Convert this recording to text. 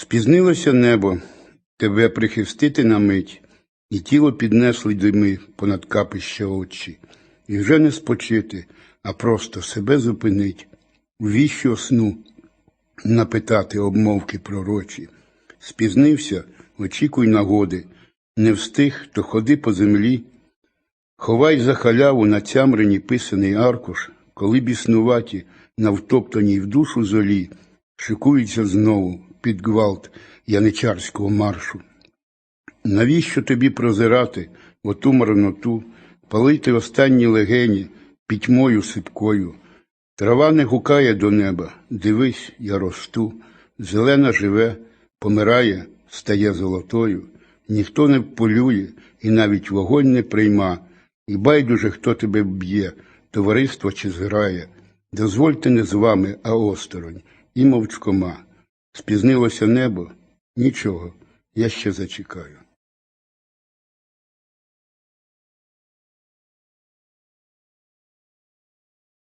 Спізнилося небо, тебе прихистити на мить, і тіло піднесли дими понад капища очі, і вже не спочити, а просто себе зупинить, віщо сну напитати обмовки пророчі. Спізнився, очікуй нагоди, не встиг, то ходи по землі, Ховай за халяву на цямрені писаний аркуш, коли біснуваті на втоптаній в душу золі шикуються знову під гвалт яничарського маршу. Навіщо тобі прозирати оту марноту, палити останні легені пітьмою сипкою? Трава не гукає до неба, дивись, я росту, зелена живе, помирає, стає золотою, ніхто не полює і навіть вогонь не прийма, і байдуже, хто тебе б'є, товариство чи зграє. Дозвольте не з вами, а осторонь, і мовчкома. Спізнилося небо? Нічого, я ще зачекаю.